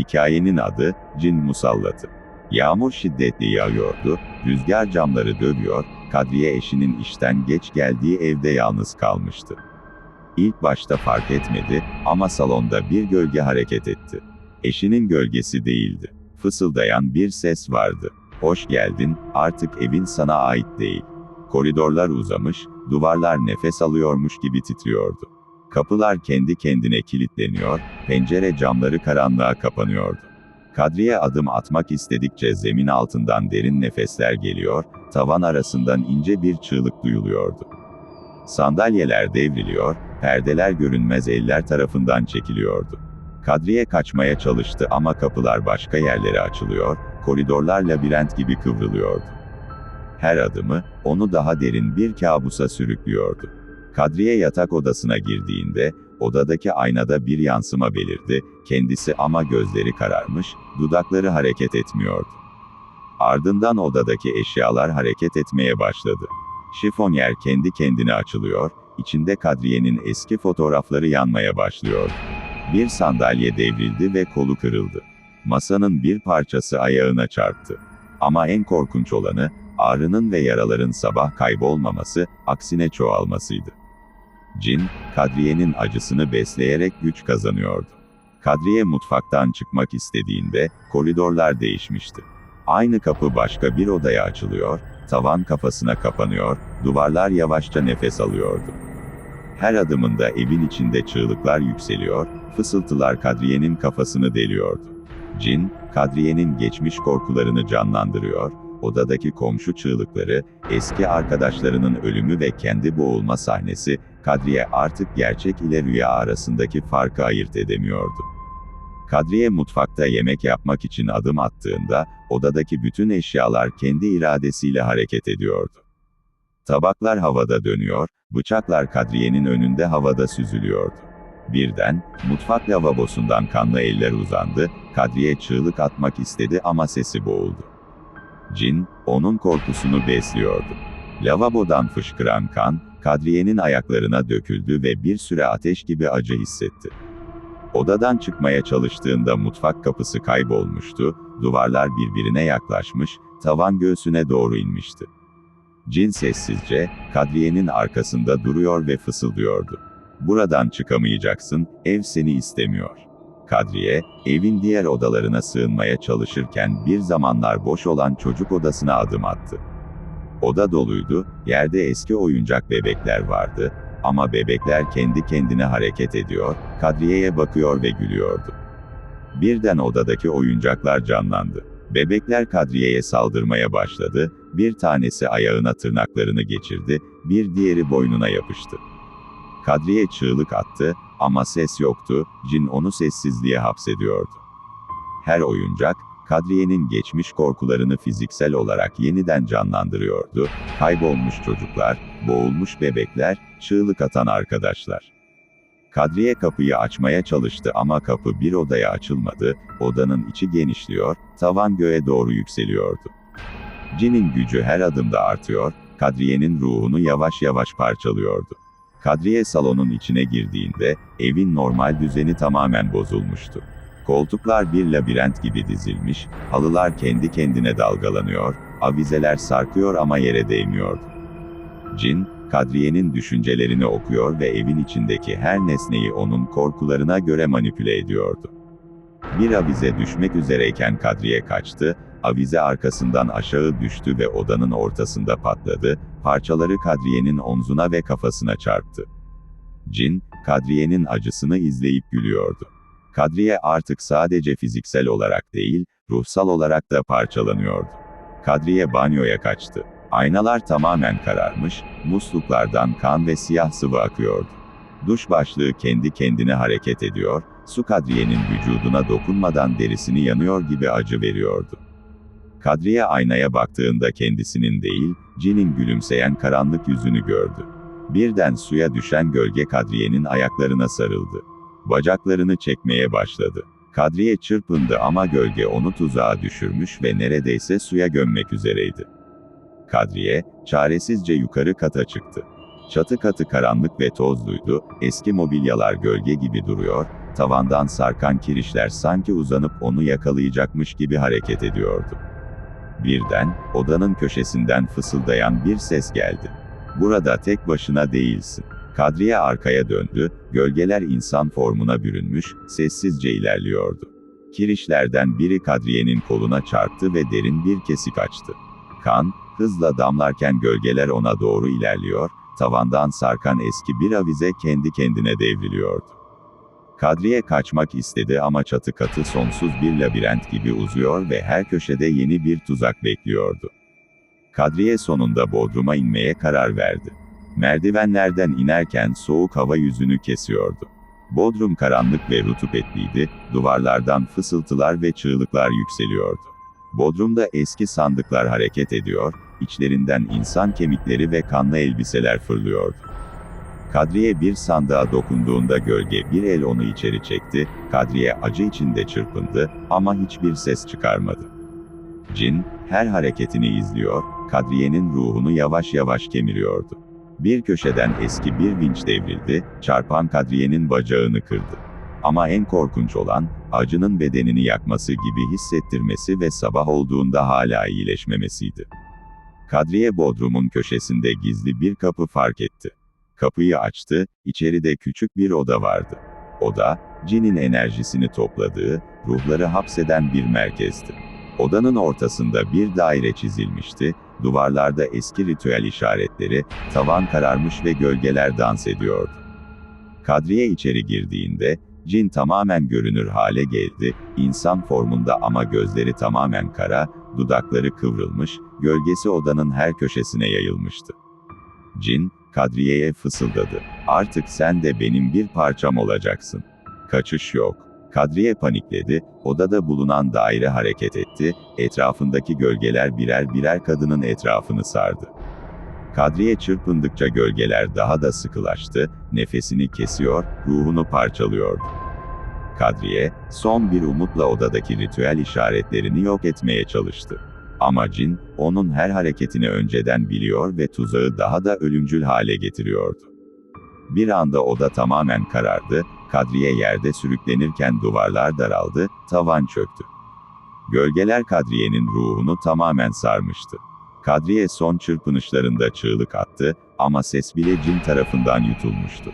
Hikayenin adı, Cin Musallatı. Yağmur şiddetli yağıyordu, rüzgar camları dövüyor, Kadriye eşinin işten geç geldiği evde yalnız kalmıştı. İlk başta fark etmedi ama salonda bir gölge hareket etti. Eşinin gölgesi değildi. Fısıldayan bir ses vardı. Hoş geldin, artık evin sana ait değil. Koridorlar uzamış, duvarlar nefes alıyormuş gibi titriyordu. Kapılar kendi kendine kilitleniyor, pencere camları karanlığa kapanıyordu. Kadriye adım atmak istedikçe zemin altından derin nefesler geliyor, tavan arasından ince bir çığlık duyuluyordu. Sandalyeler devriliyor, perdeler görünmez eller tarafından çekiliyordu. Kadriye kaçmaya çalıştı ama kapılar başka yerlere açılıyor, koridorlar labirent gibi kıvrılıyordu. Her adımı, onu daha derin bir kabusa sürüklüyordu. Kadriye yatak odasına girdiğinde, odadaki aynada bir yansıma belirdi, kendisi ama gözleri kararmış, dudakları hareket etmiyordu. Ardından odadaki eşyalar hareket etmeye başladı. Şifonyer kendi kendine açılıyor, içinde Kadriye'nin eski fotoğrafları yanmaya başlıyordu. Bir sandalye devrildi ve kolu kırıldı. Masanın bir parçası ayağına çarptı. Ama en korkunç olanı, ağrının ve yaraların sabah kaybolmaması, aksine çoğalmasıydı. Cin, Kadriye'nin acısını besleyerek güç kazanıyordu. Kadriye mutfaktan çıkmak istediğinde, koridorlar değişmişti. Aynı kapı başka bir odaya açılıyor, tavan kafasına kapanıyor, duvarlar yavaşça nefes alıyordu. Her adımında evin içinde çığlıklar yükseliyor, fısıltılar Kadriye'nin kafasını deliyordu. Cin, Kadriye'nin geçmiş korkularını canlandırıyor, odadaki komşu çığlıkları, eski arkadaşlarının ölümü ve kendi boğulma sahnesi, Kadriye artık gerçek ile rüya arasındaki farkı ayırt edemiyordu. Kadriye mutfakta yemek yapmak için adım attığında, odadaki bütün eşyalar kendi iradesiyle hareket ediyordu. Tabaklar havada dönüyor, bıçaklar Kadriye'nin önünde havada süzülüyordu. Birden, mutfak lavabosundan kanlı eller uzandı, Kadriye çığlık atmak istedi ama sesi boğuldu. Cin, onun korkusunu besliyordu. Lavabodan fışkıran kan, Kadriye'nin ayaklarına döküldü ve bir süre ateş gibi acı hissetti. Odadan çıkmaya çalıştığında mutfak kapısı kaybolmuştu, duvarlar birbirine yaklaşmış, tavan göğsüne doğru inmişti. Cin sessizce, Kadriye'nin arkasında duruyor ve fısıldıyordu. Buradan çıkamayacaksın, ev seni istemiyor. Kadriye, evin diğer odalarına sığınmaya çalışırken bir zamanlar boş olan çocuk odasına adım attı. Oda doluydu, yerde eski oyuncak bebekler vardı, ama bebekler kendi kendine hareket ediyor, Kadriye'ye bakıyor ve gülüyordu. Birden odadaki oyuncaklar canlandı. Bebekler Kadriye'ye saldırmaya başladı, bir tanesi ayağına tırnaklarını geçirdi, bir diğeri boynuna yapıştı. Kadriye çığlık attı, ama ses yoktu, cin onu sessizliğe hapsediyordu. Her oyuncak, Kadriye'nin geçmiş korkularını fiziksel olarak yeniden canlandırıyordu, kaybolmuş çocuklar, boğulmuş bebekler, çığlık atan arkadaşlar. Kadriye kapıyı açmaya çalıştı ama kapı bir odaya açılmadı, odanın içi genişliyor, tavan göğe doğru yükseliyordu. Cin'in gücü her adımda artıyor, Kadriye'nin ruhunu yavaş yavaş parçalıyordu. Kadriye salonun içine girdiğinde, evin normal düzeni tamamen bozulmuştu. Koltuklar bir labirent gibi dizilmiş, halılar kendi kendine dalgalanıyor, avizeler sarkıyor ama yere değmiyordu. Cin, Kadriye'nin düşüncelerini okuyor ve evin içindeki her nesneyi onun korkularına göre manipüle ediyordu. Bir avize düşmek üzereyken Kadriye kaçtı, avize arkasından aşağı düştü ve odanın ortasında patladı, parçaları Kadriye'nin omzuna ve kafasına çarptı. Cin, Kadriye'nin acısını izleyip gülüyordu. Kadriye artık sadece fiziksel olarak değil, ruhsal olarak da parçalanıyordu. Kadriye banyoya kaçtı. Aynalar tamamen kararmış, musluklardan kan ve siyah sıvı akıyordu. Duş başlığı kendi kendine hareket ediyor, su Kadriye'nin vücuduna dokunmadan derisini yanıyor gibi acı veriyordu. Kadriye aynaya baktığında kendisinin değil, Cin'in gülümseyen karanlık yüzünü gördü. Birden suya düşen gölge Kadriye'nin ayaklarına sarıldı. Bacaklarını çekmeye başladı. Kadriye çırpındı ama gölge onu tuzağa düşürmüş ve neredeyse suya gömmek üzereydi. Kadriye, çaresizce yukarı kata çıktı. Çatı katı karanlık ve tozluydu, eski mobilyalar gölge gibi duruyor, tavandan sarkan kirişler sanki uzanıp onu yakalayacakmış gibi hareket ediyordu. Birden, odanın köşesinden fısıldayan bir ses geldi. Burada tek başına değilsin. Kadriye arkaya döndü, gölgeler insan formuna bürünmüş, sessizce ilerliyordu. Kirişlerden biri Kadriye'nin koluna çarptı ve derin bir kesik açtı. Kan, hızla damlarken gölgeler ona doğru ilerliyor, tavandan sarkan eski bir avize kendi kendine devriliyordu. Kadriye kaçmak istedi ama çatı katı sonsuz bir labirent gibi uzuyor ve her köşede yeni bir tuzak bekliyordu. Kadriye sonunda Bodrum'a inmeye karar verdi. Merdivenlerden inerken soğuk hava yüzünü kesiyordu. Bodrum karanlık ve rutubetliydi, duvarlardan fısıltılar ve çığlıklar yükseliyordu. Bodrum'da eski sandıklar hareket ediyor, içlerinden insan kemikleri ve kanlı elbiseler fırlıyordu. Kadriye bir sandığa dokunduğunda gölge bir el onu içeri çekti, Kadriye acı içinde çırpındı ama hiçbir ses çıkarmadı. Cin, her hareketini izliyor, Kadriye'nin ruhunu yavaş yavaş kemiriyordu. Bir köşeden eski bir vinç devrildi, çarpan Kadriye'nin bacağını kırdı. Ama en korkunç olan, acının bedenini yakması gibi hissettirmesi ve sabah olduğunda hala iyileşmemesiydi. Kadriye Bodrum'un köşesinde gizli bir kapı fark etti. Kapıyı açtı, içeride küçük bir oda vardı. Oda, cinin enerjisini topladığı, ruhları hapseden bir merkezdi. Odanın ortasında bir daire çizilmişti, duvarlarda eski ritüel işaretleri, tavan kararmış ve gölgeler dans ediyordu. Kadriye içeri girdiğinde, cin tamamen görünür hale geldi, insan formunda ama gözleri tamamen kara, dudakları kıvrılmış, gölgesi odanın her köşesine yayılmıştı. Cin, Kadriye'ye fısıldadı. Artık sen de benim bir parçam olacaksın. Kaçış yok. Kadriye panikledi, odada bulunan daire hareket etti, etrafındaki gölgeler birer birer kadının etrafını sardı. Kadriye çırpındıkça gölgeler daha da sıkılaştı, nefesini kesiyor, ruhunu parçalıyordu. Kadriye, son bir umutla odadaki ritüel işaretlerini yok etmeye çalıştı. Ama cin, onun her hareketini önceden biliyor ve tuzağı daha da ölümcül hale getiriyordu. Bir anda oda tamamen karardı, Kadriye yerde sürüklenirken duvarlar daraldı, tavan çöktü. Gölgeler Kadriye'nin ruhunu tamamen sarmıştı. Kadriye son çırpınışlarında çığlık attı ama ses bile cin tarafından yutulmuştu.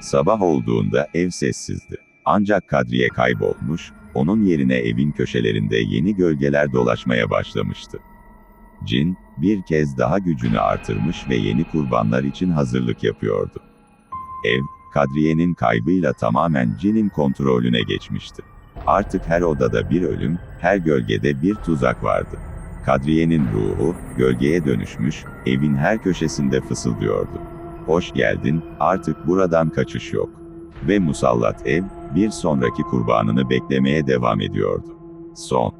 Sabah olduğunda ev sessizdi. Ancak Kadriye kaybolmuş, onun yerine evin köşelerinde yeni gölgeler dolaşmaya başlamıştı. Cin, bir kez daha gücünü artırmış ve yeni kurbanlar için hazırlık yapıyordu. Ev, Kadriye'nin kaybıyla tamamen cinin kontrolüne geçmişti. Artık her odada bir ölüm, her gölgede bir tuzak vardı. Kadriye'nin ruhu, gölgeye dönüşmüş, evin her köşesinde fısıldıyordu. Hoş geldin, artık buradan kaçış yok. Ve musallat ev, bir sonraki kurbanını beklemeye devam ediyordu. Son